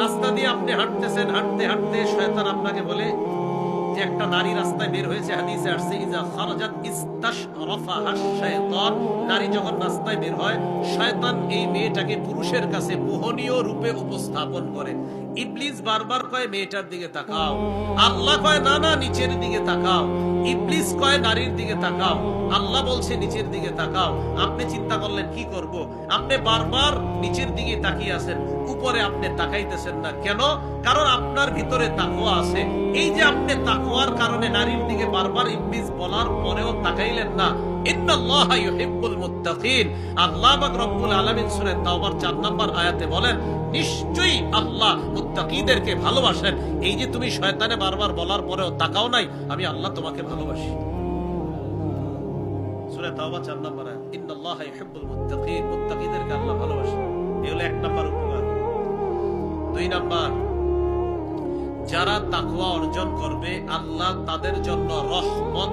রাস্তা দিয়ে আপনি হাঁটতেছেন, হাঁটতে হাঁটতে শয়তান আপনাকে বলে যে একটা নারী রাস্তায় বের হয়েছে, হাদিসে আসছে, ইজা খারাজাত ইস্তাশরাফাহা শায়তান নারী যখন রাস্তায় বের হয়, শয়তান এই মেয়েটাকে পুরুষের কাছে মোহনীয় রূপে উপস্থাপন করে। ইবলিস বারবার কয়, মেয়েটার দিকে তাকাও। আল্লাহ কয়, না না, নিচের দিকে তাকাও। ইবলিস কয়, নারীর দিকে তাকাও। আল্লাহ বলছে, নিচের দিকে তাকাও। আপনি চিন্তা করলেন, কি করব? আপনি বারবার নিচের দিকে তাকিয়ে আছেন, উপরে আপনি তাকাইতেছেন না। কেন? কারণ আপনার ভিতরে তাকওয়া আছে। এই যে আপনি তাকওয়ার কারণে নারীর দিকে বারবার ইবলিস বলার পরেও তাকাইলেন না ইন্নাল্লাহা ইউহিব্বুল মুত্তাকিন। আল্লাহ পাক রব্বুল আলামিন সূরা তাওবার 4 নম্বর আয়াতে বলেন, নিশ্চয়ই আল্লাহ মুত্তাকিদেরকে ভালোবাসেন। এই যে তুমি শয়তানে বারবার বলার পরেও তাকাও নাই, আমি আল্লাহ তোমাকে ভালোবাসি। সূরা তাওবা 4 নম্বর আয়াত, ইন্নাল্লাহা ইউহিব্বুল মুত্তাকিন, মুত্তাকিদেরকে আল্লাহ ভালোবাসেন। এই হলো এক নম্বর উপকার। দুই নাম্বার, যারা তাকওয়া অর্জন করবে, আল্লাহ তাদের জন্য রহমত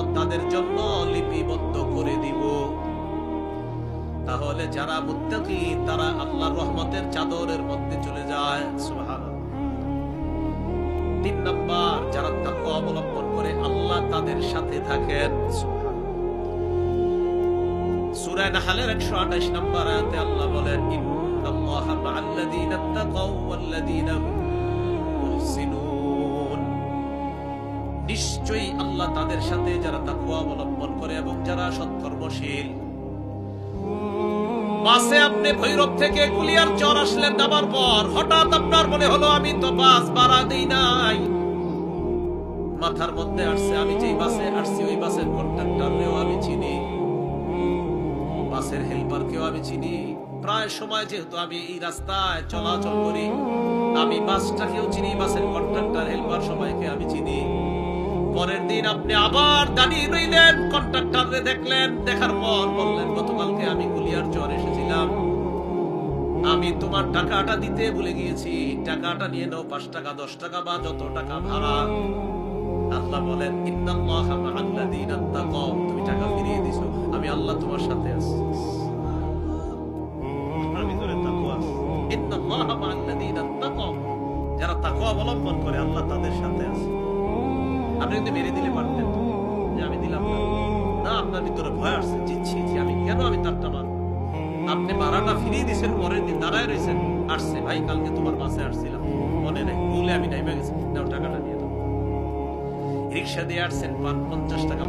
যারা মুত্তাকি, তারা আল্লাহর রহমতের চাদরের মধ্যে চলে যায়। তিন নাম্বার, যারা তাকওয়া অবলম্বন করে আল্লাহ তাদের সাথে থাকেন। সূরা নাহলের 128 নম্বর আয়াতে আল্লাহ বলেন, ইন্নাল্লাহা মা'আল্লাযীনা ওয়াল্লাযীনা মুহসিনুন। নিশ্চয়ই আল্লাহ তাদের সাথে যারা তাকওয়া অবলম্বন করে এবং যারা সৎকর্মশীল বাসে আপনি ভৈরব থেকে কুলিয়ার চর আসলেন নামার পর হঠাৎ আপনার মনে হলো, আমি তো বাস ভাড়া দেই নাই। মাথার মধ্যে আসছে, আমি যেই বাসে আসছি, ওই বাসের কন্ট্রাক্টরেও আমি চিনি। বাসের হেল্পারকেও আমি চিনি। প্রায় সময় যেহেতু আমি এই রাস্তায় চলাচল করি, আমি বাসটাকেও চিনি, বাসের কন্ট্রাক্টর হেল্পার সবাইকে আমি চিনি। পরের দিন আপনি আবার দাঁড়িয়ে রইলেন কন্ট্রাক্টরে দেখলেন দেখার পর বললেন গতকালকে আমি গুলিয়ার চর এসেছিলাম। আমি তোমার টাকাটা দিতে ভুলে গিয়েছি। টাকাটা নিয়ে নাও পাঁচ টাকা দশ টাকা বা যত টাকা ভাড়া। আল্লাহ বলেন তুমি টাকা ফিরিয়ে দিছো। আমি আল্লাহ তোমার সাথে আছি। যারা তাকওয়া অবলম্বন করে আল্লাহ তাদের সাথে আছে। আপনি কিন্তু মেরে দিলে পারতেন। যে আমি দিলাম না। আপনার ভিতরে ভয় আসছে। জিতছি যে আমি কেন আমি তারটা মারব? আপনি ভাড়াটা ফিরিয়ে দিয়েছেন, পরের দিন দাঁড়ায় রয়েছেন। আসছে, ভাই, কালকে তোমার বাসে আসছিলাম। মনে নেই বলে আমি টাইমে গেছি। নাও, টাকাটা দিয়ে দাও। রিক্সা দিয়ে আসছেন, পাঁচ, পঞ্চাশ টাকা।